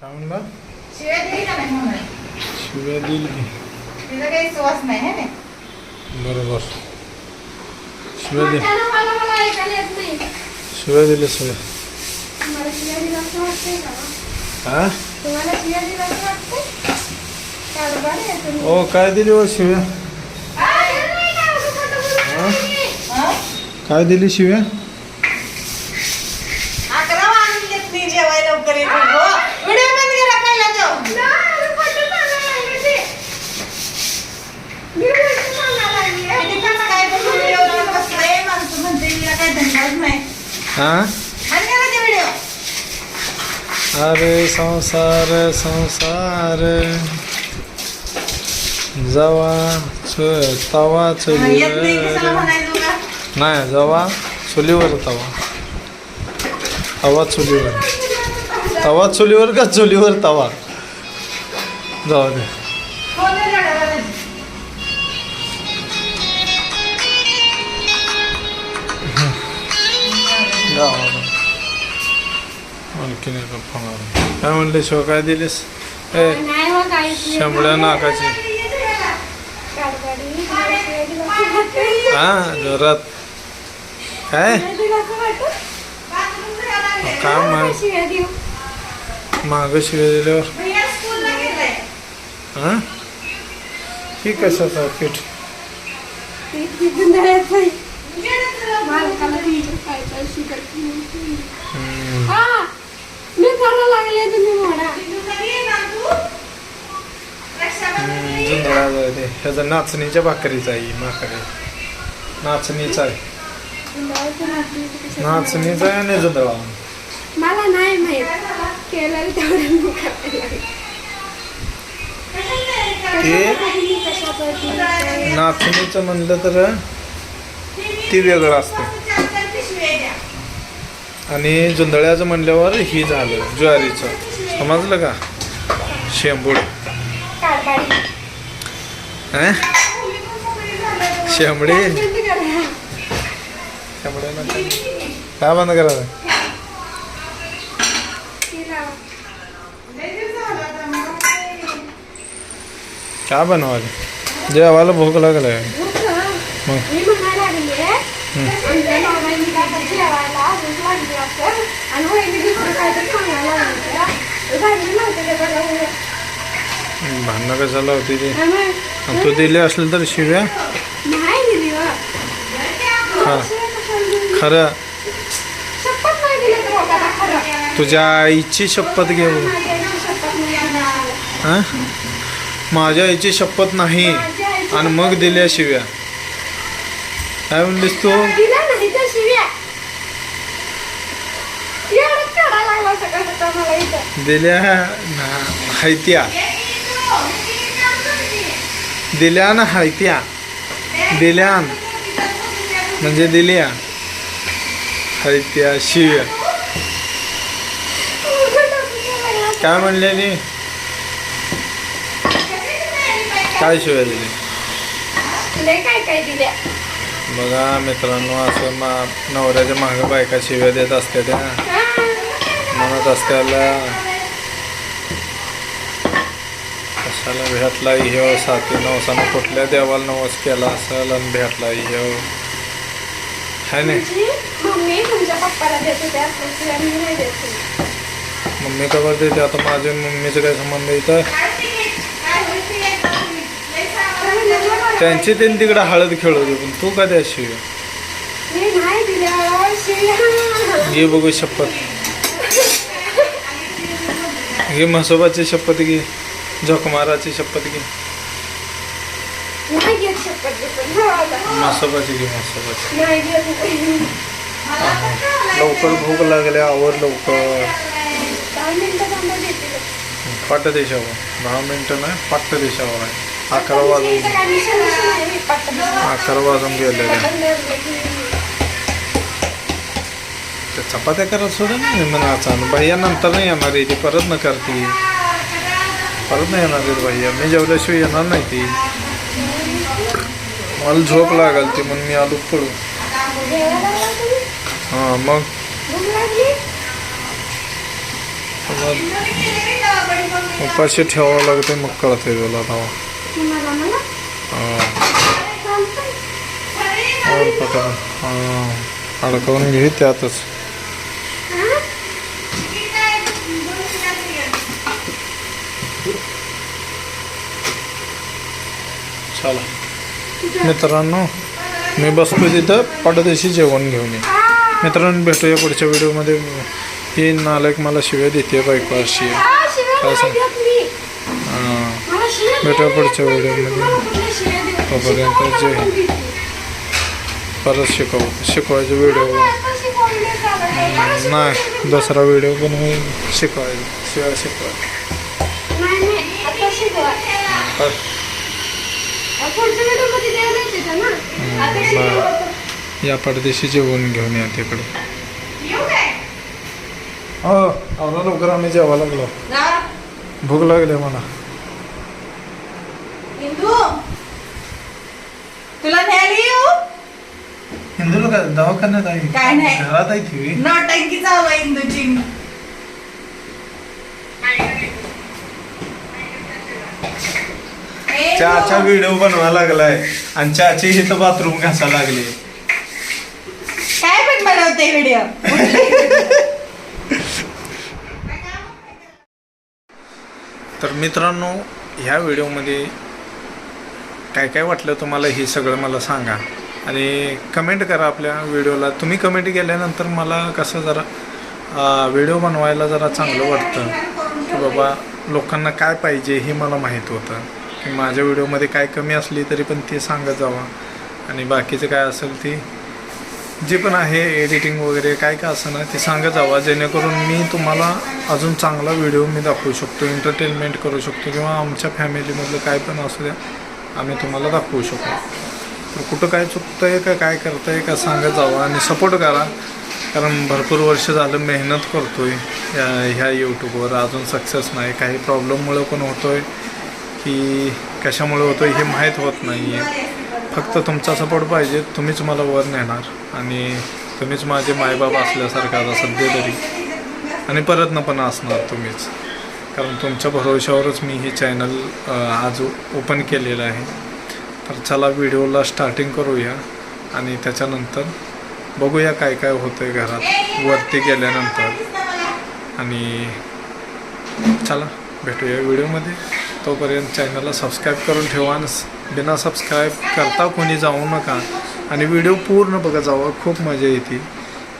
काय म्हणला शिवाय दिली का नाही म्हणून शिव्या दिल की तिचा काही सुवास नाही है ना बरोबर शिव्या दिल त्यानं मला मला ऐकायला येत नाही शिव्या दिल्या सगळ्या मला शिव्या दिला असं वाटतंय का हा तुम्हाला शिव्या दिला असं वाटतंय कारभार आहे तुम्ही ओ काय दिली हो शिव्या अरे नाही का असं खोटं बोलू हा? हं? काय दिली शिव्या अकरा वाजून देत नाही जेवायला लवकर येतो हो व्हिडिओ बंद करा पहिला तो नाही, मी खोटं सांगायला लागले ते. मी खोटं सांगायला लागले. किती पण काय पण व्हिडिओ लावून बसलाय माणसं म्हणते तिला काही धंदाच नाही हा? अरे संसार संसार। जवा तवा चुलीवर नाही जवा चुलीवर तवा. तवा चुलीवर. तवा चुलीवर का चुलीवर तवा? जाऊ दे. आणखीन एका फोनावर काय म्हणले शिव काय दिलीस हो. शंभड्या नाकाची शिव्या. हा जोरात काय शिव्या शिव्या देऊ. माग शिव्या दिल्यावर. हा ही कशाचं पीठ. हम्म. करायला लागले तुम्ही म्हणा. ह्याचं नाचणीच्या भाकरीचा आहे माकडे नाचणीचा आहे. नाचणीचा आहे आणि जुंधळा मला नाही माहीत. केलं तेवढं ती- नाचणीचं म्हणलं तर ती वेगळं असतं. आणि जुंधळ्याचं म्हणल्यावर ही झालं ज्वारीचं. समजलं का? शेंबूड. हा? शेंबडे? बंद करा. शेंबड्या. काय बंद करायचं काही- काय बनवायला जेवायला भूक लागलाय मग. जेवायला भूक लागली असेल आणि वहिनी दुसरं काहीतरी सांगायला लागली तर भांडण नव्हतं ते? बरोबर. भांडणं कशाला होती ती तू दिले असले तर शिव्या? नाही दिली हो. हा शिवाय? खरं. शपथ नाही दिली तर बाबा खरं. तुझ्या आईची शपथ घेऊ माझ्या आईची शपथ नाही दिली. हा? माझ्या आईची शपथ नाही. माझ्या आईची आणि मग दिल्या शिव्या. काय म्हणलीस तू दिल्या दिल्या हायत्या दिल्या ना हायत्या दिल्यान म्हणजे दिल्या हायत्या शिव्या काय म्हणलेली काय शिव्या दिली लय काय काय दिल्या बघा मित्रांनो असं मा नवऱ्याच्या मागं बायका शिव्या देत असते त्या म्हणत असत्याला कशाला भेटला ह्यो साथी नवसानं कुठल्या देवाला नवस केला असेल आणि भेटला ह्यो हाय नाही? मम्मी पप्पाला देत आता माझ्या मम्मीचं काय संबंध इथं काय तिकीट? काय होईल ते एक तुम्ही. लय सांगा. तर म्हणजे मला बरं त्यांची त्यांनी तिकडे हळद खेळत होती पण तू का द्या शिव्या शिव्या घे बघू शपथ घे म्हसोबाची शपथ घे जोकमाराची शपथ घे. हो. म्हसोबाची घे म्हसोबाची. लवकर भूक लागल्या आवर लवकर. पाट देशावर दहा मिनिटं नाही पाट्ट देशावर आहे अकरा वाजून. अकरा वाजून गेले त्या चपात्या करत सोडा ना भैया नंतर नाही येणार आहे ती. परत न करते. परत नाही येणार आहे भैया मी जेवल्याशिवाय येणार नाही ती. मला झोप लागल ती म्हणून मी आलो पडू हां मग? उपाशी ठेवावं लागते मग कळते तुला तेव्हा. हां हां अडकवून घे त्यातच? चला मित्रांनो मी बसतो तिथं पडदेशी जेवण घेऊन ये. मित्रांनो भेटूया पुढच्या व्हिडिओमध्ये. ही नालायक मला शिव्या देते बायको अशी काय सांग? हां. शिव्या नाही पुढच्या. व्हिडिओमध्ये. शिव्या? तोपर्यंत पण देते. परत शिकव शिकवायचे व्हिडिओ नाही. दुसरा व्हिडिओ शिकवायचं शिवाय शिकवायचं नाही, नाही, आता शिकवा. पर पुढच्या व्हिडिओमध्ये द्यायला येते का ना? आता शिकवा फक्त. या पडदेशी जेवण घेऊन या तिकडे हो लवकर आम्ही जेवा लागलो जा. भूक लागली मला तुला न्यायला येऊ? हिंदूला काय दवाखान्यात आहे? काय नाही. घरात आहे ती नौटंकी चालू आहे इंदूची. ए, चहाचा. व्हिडिओ बनवा लागलाय आणि चहाची इथं बाथरूम घासा लागली. काय पण बनवते व्हिडिओ? तर मित्रांनो ह्या व्हिडिओमध्ये काय काय वाटलं तुम्हाला हे सगळं मला सांगा. आणि कमेंट करा आपल्या व्हिडिओला तुम्ही कमेंट केल्यानंतर मला कसं जरा व्हिडिओ बनवायला जरा चांगलं वाटतं. की बाबा लोकांना काय पाहिजे हे मला माहीत होतं. की माझ्या व्हिडिओमध्ये काय कमी असली तरी पण ते सांगत जावा. आणि बाकीचं काय असेल ते जे पण आहे एडिटिंग वगैरे काय काय असं ना ते सांगत जावा. जेणेकरून मी तुम्हाला अजून चांगला व्हिडिओ मी दाखवू शकतो एंटरटेनमेंट करू शकतो किंवा आमच्या फॅमिलीमधलं काय पण असू द्या. आम्ही तुम्हाला दाखवू शकतो तर कुठं काय चुकतं आहे का काय करतं आहे का सांगत जावं आणि सपोर्ट करा. कारण भरपूर वर्ष झालं मेहनत करतो आहे ह्या यूट्यूबवर अजून सक्सेस नाही. काही प्रॉब्लेममुळं पण होतो आहे की कशामुळे होतो आहे हे माहीत होत नाही आहे फक्त तुमचा सपोर्ट पाहिजे तुम्हीच मला वर नेणार. आणि तुम्हीच माझे मायबाप असल्यासारखा आता सध्या तरी. आणि परत न पण असणार तुम्हीच. कारण तुमच्या भरोश्यावरच मी हे चॅनल आज ओपन केलेलं आहे. तर चला व्हिडिओला स्टार्टिंग करूया आणि त्याच्यानंतर बघूया काय काय होतं आहे घरात. वरती गेल्यानंतर. आणि चला भेटूया व्हिडिओमध्ये. तोपर्यंत चॅनलला सबस्क्राईब करून ठेवा आणि बिना सबस्क्राईब करता कोणी जाऊ नका. आणि व्हिडिओ पूर्ण बघत जावं. खूप मजा येते.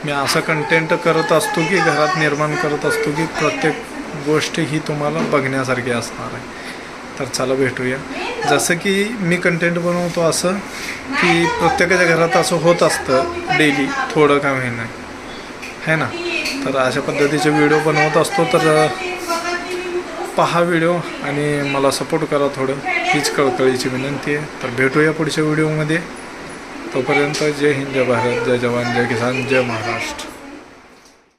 मी असं कंटेंट करत असतो की घरात निर्माण करत असतो की प्रत्येक गोष्ट ही तुम्हाला बघण्यासारखी असणार आहे. तर चला भेटूया. जसं की मी कंटेंट बनवतो असं की प्रत्येकाच्या घरात असं होत असतं डेली थोडं का होईना. है ना? तर अशा पद्धतीचे व्हिडिओ बनवत असतो तर पहा व्हिडिओ आणि मला सपोर्ट करा थोडं. हीच कळकळीची विनंती आहे. तर भेटूया पुढच्या व्हिडिओमध्ये तोपर्यंत जय हिंद जय भारत जय जवान जय किसान जय महाराष्ट्र.